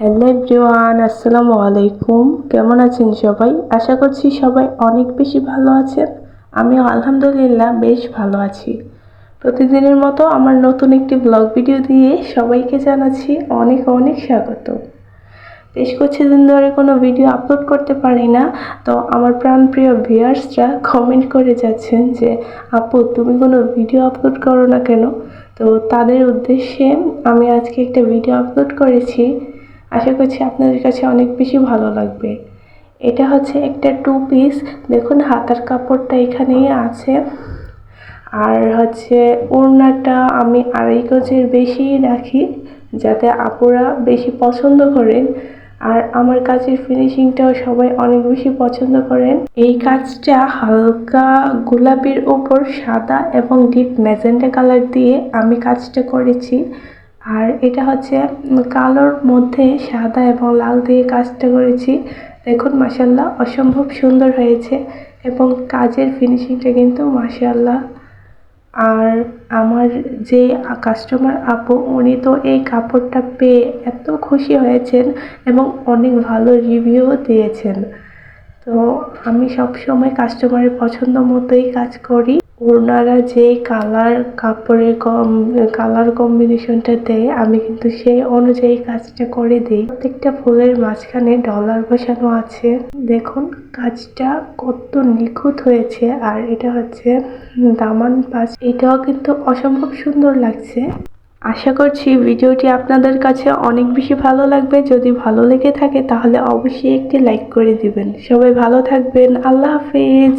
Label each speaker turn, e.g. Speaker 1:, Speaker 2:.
Speaker 1: Hello everyone, আসসালামু আলাইকুম। কেমন আছেন সবাই? আশা করছি সবাই অনেক বেশি ভালো আছেন। আমি আলহামদুলিল্লাহ বেশ ভালো আছি। প্রতিদিনের মতো আমার নতুন একটি ব্লগ ভিডিও দিয়ে সবাইকে জানাচ্ছি অনেক অনেক স্বাগত। বেশ কিছুদিন ধরে কোনো ভিডিও আপলোড করতে পারি না, তো আমার প্রাণপ্রিয় ভিউয়ার্সরা কমেন্ট করে যাচ্ছেন যে, আপু, তুমি কোনো ভিডিও আপলোড করো না কেন? তো তাদের উদ্দেশ্যে আমি আজকে একটা ভিডিও আপলোড করেছি। আশা করছি আপনাদের কাছে অনেক বেশি ভালো লাগবে। এটা হচ্ছে একটা টু পিস দেখুন, হাতার কাপড়টা এখানেই আছে। আর হচ্ছে ওড়নাটা আমি আড়াই গজের বেশি রাখি, যাতে আপুরা বেশি পছন্দ করেন। আর আমার কাজের ফিনিশিংটাও সবাই অনেক বেশি পছন্দ করেন। এই কাজটা হালকা গোলাপির ওপর সাদা এবং ডিপ ম্যাজেন্টা কালার দিয়ে আমি কাজটা করেছি। আর এটা হচ্ছে কালোর মধ্যে সাদা এবং লাল দিয়ে কাজটা করেছি। দেখুন মাসাল্লাহ অসম্ভব সুন্দর হয়েছে এবং কাজের ফিনিশিংটা কিন্তু মাসাল্লাহ আর আমার যে কাস্টমার আপু, উনি তো এই কাপড়টা পেয়ে এত খুশি হয়েছেন এবং অনেক ভালো রিভিউ দিয়েছেন। তো আমি সব সময় কাস্টমারের পছন্দ মতোই কাজ করি। ওনারা যে কালার কাপড়ের কম কালার কম্বিনেশনটা দেয়, আমি কিন্তু সেই অনুযায়ী কাজটা করে দিই। প্রত্যেকটা ফুলের মাঝখানে ডলার বসানো আছে। দেখুন, কাজটা কত নিখুঁত হয়েছে, আর এটা হচ্ছে দামান পাশ এটাও কিন্তু অসম্ভব সুন্দর লাগছে। আশা করছি ভিডিওটি আপনাদের কাছে অনেক বেশি ভালো লাগবে। যদি ভালো লেগে থাকে, তাহলে অবশ্যই একটি লাইক করে দিবেন। সবাই ভালো থাকবেন। আল্লাহ হাফেজ।